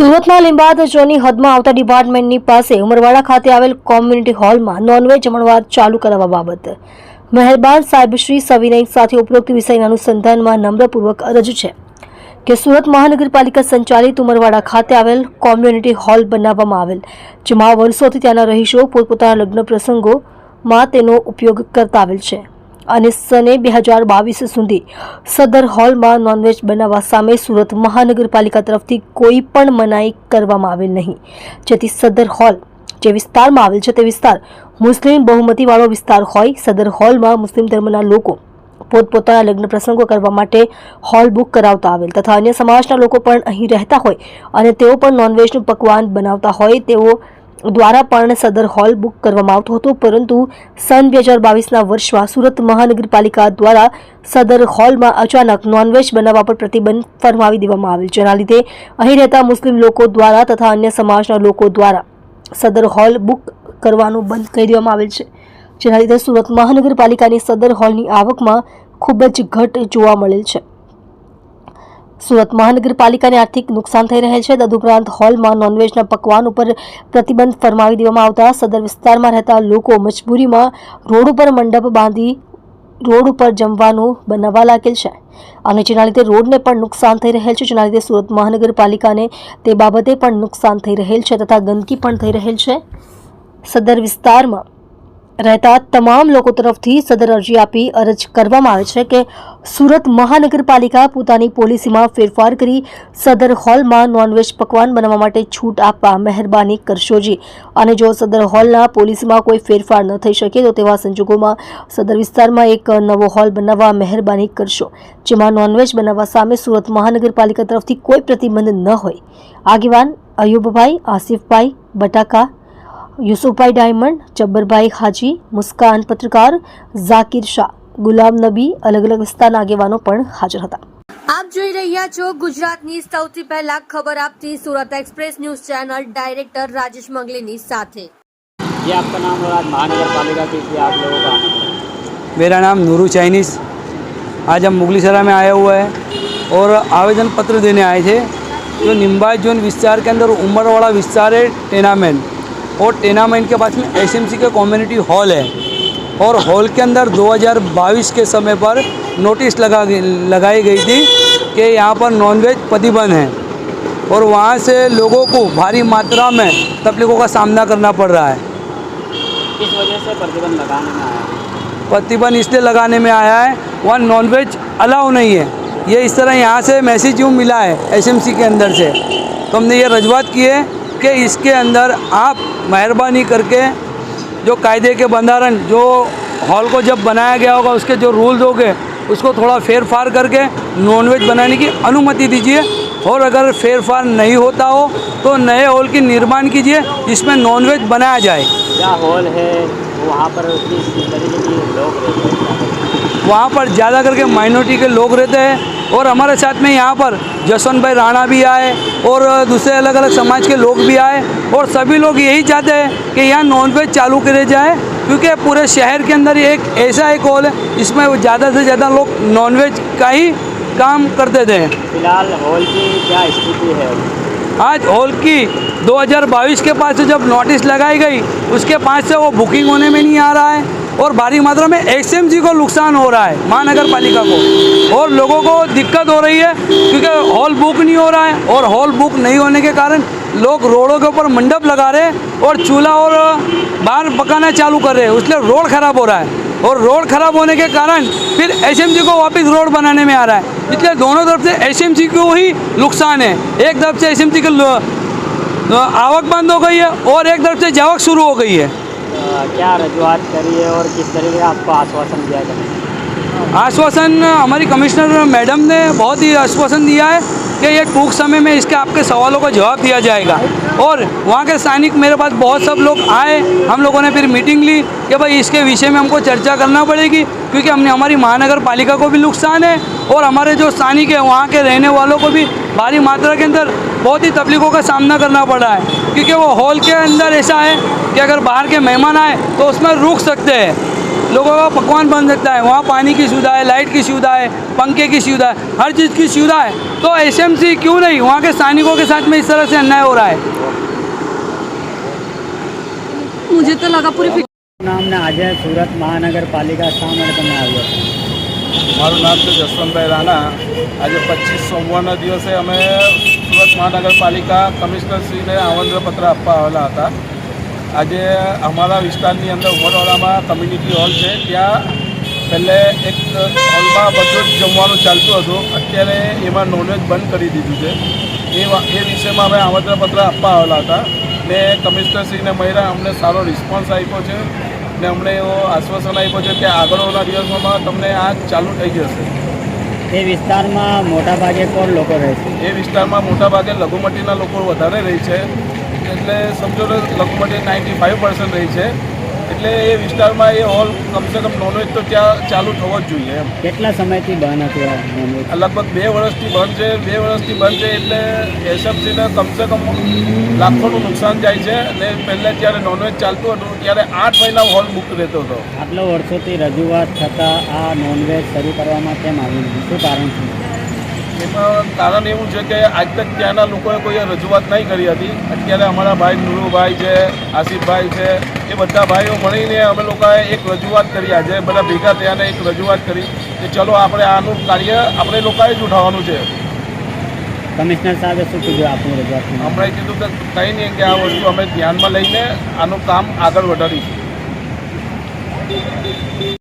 સુરતના લીંબાદ ઝોનની હદમાં આવતા ડિપાર્ટમેન્ટની પાસે ઉમરવાડા ખાતે આવેલ કોમ્યુનિટી હોલમાં નોનવેજ જમણવાર ચાલુ કરાવવા બાબત. મહેરબાન સાહેબ શ્રી સવિનય સાથે ઉપરોક્ત વિષયના અનુસંધાનમાં નમ્રપૂર્વક અરજ છે કે સુરત મહાનગરપાલિકા સંચાલિત ઉમરવાડા ખાતે આવેલ કોમ્યુનિટી હોલ બનાવવામાં આવેલ, જેમાં વર્ષોથી ત્યાંના રહીશો પોતપોતાના લગ્ન પ્રસંગોમાં તેનો ઉપયોગ કરતા આવેલ છે. અને સને બે હજાર બાવીસ સુધી સદર હોલમાં નોનવેજ બનાવવા સામે સુરત મહાનગરપાલિકા તરફથી કોઈ પણ મનાઈ કરવામાં આવેલ નહીં. જેથી સદર હોલ જે વિસ્તારમાં આવેલ છે તે વિસ્તાર મુસ્લિમ બહુમતીવાળો વિસ્તાર હોય, સદર હોલમાં મુસ્લિમ ધર્મના લોકો પોતપોતાના લગ્ન પ્રસંગો કરવા માટે હોલ બુક કરાવતા આવેલ તથા અન્ય સમાજના લોકો પણ અહીં રહેતા હોય અને તેઓ પણ નોનવેજનું પકવાન બનાવતા હોય તેઓ દ્વારા પણ સદર હોલ બુક કરવામાં આવતો હતો, પરંતુ સન બે હજાર બાવીસના વર્ષમાં સુરત મહાનગરપાલિકા દ્વારા સદર હોલમાં અચાનક નોનવેજ બનાવવા પર પ્રતિબંધ ફરમાવી દેવામાં આવેલ જેના લીધે અહીં રહેતા મુસ્લિમ લોકો દ્વારા તથા અન્ય સમાજના લોકો દ્વારા સદર હોલ બુક કરવાનું બંધ કરી દેવામાં આવેલ છે. જેના લીધે સુરત મહાનગરપાલિકાની સદર હોલની આવકમાં ખૂબ જ ઘટ જોવા મળેલ છે. સુરત મહાનગરપાલિકાને આર્થિક નુકસાન થઈ રહેલ છે. તદુપરાંત હોલમાં નોનવેજના પકવાન ઉપર પ્રતિબંધ ફરમાવી દેવામાં આવતા સદર વિસ્તારમાં રહેતા લોકો મજબૂરીમાં રોડ ઉપર મંડપ બાંધી રોડ ઉપર જમવાનું બનાવવા લાગેલ છે. અને જેના લીધે રોડને પણ નુકસાન થઈ રહેલ છે. જેના લીધે સુરત મહાનગરપાલિકાને તે બાબતે પણ નુકસાન થઈ રહેલ છે તથા ગંદકી પણ થઈ રહેલ છે. સદર વિસ્તારમાં રહેતા તમામ લોકો તરફથી સદર અરજી આપી અરજ કરવામાં આવે છે કે સુરત મહાનગરપાલિકા પોતાની પોલિસીમાં ફેરફાર કરી સદર હોલમાં નોનવેજ પકવાન બનાવવા માટે છૂટ આપવા મહેરબાની કરશોજી અને જો સદર હોલના પોલિસીમાં કોઈ ફેરફાર ન થઈ શકે તો તેવા સંજોગોમાં સદર વિસ્તારમાં એક નવો હોલ બનાવવા મહેરબાની કરશો, જેમાં નોનવેજ બનાવવા સામે સુરત મહાનગરપાલિકા તરફથી કોઈ પ્રતિબંધ ન હોય. આગેવાન અયુબભાઈ, આસિફભાઈ, બટાકા યુસુફભાઈ ડાયમંડ જબ્બરભાઈ હાજી મુસ્કાન પત્રકાર ઝાકિર શાહ ગુલામ નબી અલગ અલગ વિસ્તારના આગેવાનો પણ હાજર હતા આપ જોઈ રહ્યા છો ગુજરાતની સૌથી પહેલા ખબર આપતી Surat express news channel director Rajesh Mangleni સાથે ये आपका नाम और आज महानगर पालिका के लिए आप लोगों का आना पड़ा मेरा नाम नूरू चाइनीज़ आज हम मुगलीसरा में आए हुए हैं और आवेदन पत्र देने आए थे जो निम्बाई जोन विस्तार के अंदर उमरवाड़ा विस्तार है टेनामेंट और टेनामेंट के पास में एसएमसी का कम्युनिटी हॉल है। और हॉल के अंदर 2022 के समय पर नोटिस लगा लगाई गई थी कि यहाँ पर नॉनवेज प्रतिबंध है। और वहाँ से लोगों को भारी मात्रा में तकलीफ़ों का सामना करना पड़ रहा है। किस वजह से प्रतिबंध लगाने में आया? प्रतिबंध इसलिए लगाने में आया है वहाँ नॉनवेज अलाउ नहीं है। ये इस तरह यहाँ से मैसेज यूँ मिला है एसएमसी के अंदर से। तो हमने ये रजूआत की है कि इसके अंदर आप मेहरबानी करके जो कायदे के बंधारण, जो हॉल को जब बनाया गया होगा, उसके जो रूल्स होंगे, उसको थोड़ा फेर फार करके नॉनवेज बनाने की अनुमति दीजिए। और अगर फेर फार नहीं होता हो तो नए हॉल की निर्माण कीजिए जिसमें नॉनवेज बनाया जाए। क्या हॉल है? वहाँ पर वहाँ पर ज़्यादा करके माइनॉरिटी के लोग रहते हैं। और हमारे साथ में यहाँ पर जसवंत भाई राणा भी आए और दूसरे अलग अलग समाज के लोग भी आए और सभी लोग यही चाहते हैं कि यहाँ नॉनवेज चालू करे जाए क्योंकि पूरे शहर के अंदर एक ऐसा एक हॉल है जिसमें ज़्यादा से ज़्यादा लोग नॉनवेज का ही काम करते थे। फ़िलहाल हॉल की क्या स्थिति है? आज हॉल की 2022 के पास से जब नोटिस लगाई गई उसके पास से वो बुकिंग होने में नहीं आ रहा है और भारी मात्रा में एसएमजी को नुकसान हो रहा है महानगर पालिका को। और लोगों को दिक्कत हो रही है क्योंकि हॉल बुक नहीं हो रहा है और हॉल बुक नहीं होने के कारण लोग रोडों के ऊपर मंडप लगा रहे हैं और चूल्हा और बाहर पकाना चालू कर रहे हैं। इसलिए रोड ख़राब हो रहा है। और रोड ख़राब होने के कारण फिर एसएमजी को वापस रोड बनाने में आ रहा है। इसलिए दोनों तरफ़ से एसएमजी को ही नुकसान है। एक तरफ़ से एसएमजी की लो- आवक बंद हो गई है और एक तरफ़ से जावक शुरू हो गई है। क्या रजूआत करी है और किस तरीके का आपको आश्वासन दिया गया आश्वासन हमारी कमिश्नर मैडम ने बहुत ही आश्वासन दिया है। कि ये टूक समय में इसके आपके सवालों का जवाब दिया जाएगा। और वहाँ के सैनिक मेरे पास बहुत सब लोग आए, हम लोगों ने फिर मीटिंग ली कि भाई इसके विषय में हमको चर्चा करना पड़ेगी, क्योंकि हमने हमारी महानगर पालिका को भी नुकसान है और हमारे जो सैनिक है, वहाँ के रहने वालों को भी भारी मात्रा के अंदर बहुत ही तकलीफ़ों का सामना करना पड़ है। क्योंकि वो हॉल के अंदर ऐसा है कि अगर बाहर के मेहमान आए तो उसमें रुक सकते हैं। लोगों का पकवान बन सकता है वहाँ पानी की सुविधा है लाइट की सुविधा है पंखे की सुविधा है हर चीज़ की सुविधा है तो एस क्यों नहीं वहाँ के सैनिकों के साथ में इस तरह से अन्याय हो रहा है मुझे तो लगा पूरी फिट નામ ને આજે સુરત મહાનગરપાલિકા શા માટે તમે આવ્યો છો મારું નામ છે જસવંતભાઈ રાણા આજે પચીસ સોમવારના દિવસે અમે સુરત મહાનગરપાલિકા કમિશનરશ્રીને આમંત્રણપત્ર આપવા આવેલા હતા આજે અમારા વિસ્તારની અંદર ઉમરવાડામાં કમ્યુનિટી હોલ છે. ત્યાં પહેલે એક હોલમાં બધું જ જમવાનું ચાલતું હતું. અત્યારે એમાં નોનવેજ બંધ કરી દીધું છે. એ એ વિષયમાં અમે આમંત્રણપત્ર આપવા આવેલા હતા. ને કમિશનરશ્રીને મળ્યા અમને સારો રિસ્પોન્સ આપ્યો છે ને અમને એવો આશ્વાસન આપ્યો છે કે આગળના દિવસોમાં તમને આ ચાલુ થઈ જશે. એ વિસ્તારમાં મોટાભાગે કોણ લોકો રહે છે? એ વિસ્તારમાં મોટાભાગે લઘુમતીના લોકો વધારે રહે છે. એટલે સમજો લગભગ લઘુમતી નાઇન્ટી ફાઇવ પર્સન્ટ રહી છે. એટલે એ વિસ્તારમાં એ હોલ કમસે કમ નોનવેજ તો ત્યાં ચાલુ થવો જ જોઈએ એમ. કેટલા સમયથી બંધ હતું લગભગ બે વર્ષથી બંધ છે. બે વર્ષથી બંધ છે એટલે એસએફસીને કમસે કમ લાખોનું નુકસાન જાય છે. અને પહેલાં જ્યારે નોનવેજ ચાલતું હતું ત્યારે આઠ મહિના હોલ બુક રહેતો હતો. આટલા વર્ષોથી રજૂઆત થતાં આ નોનવેજ શરૂ કરવામાં કેમ આવ્યું? શું કારણ છે? એમાં કારણ એવું છે કે આજ તક ત્યાંના લોકોએ કોઈ રજૂઆત નહીં કરી હતી. અત્યારે અમારા ભાઈ નુરુભાઈ છે આસિફભાઈ છે એ બધા ભાઈઓ મળીને અમે લોકોએ એક રજૂઆત કરી. આજે બધા ભેગા થયાને એક રજૂઆત કરી કે ચલો આપણે આનું કાર્ય આપણે લોકોએ જ ઉઠાવવાનું છે. કમિશનર સાહેબે શું કીધું આપણું રજૂઆત? હમણાં કીધું કે કંઈ નહીં કે આ વસ્તુ અમે ધ્યાનમાં લઈને આનું કામ આગળ વધારીશું.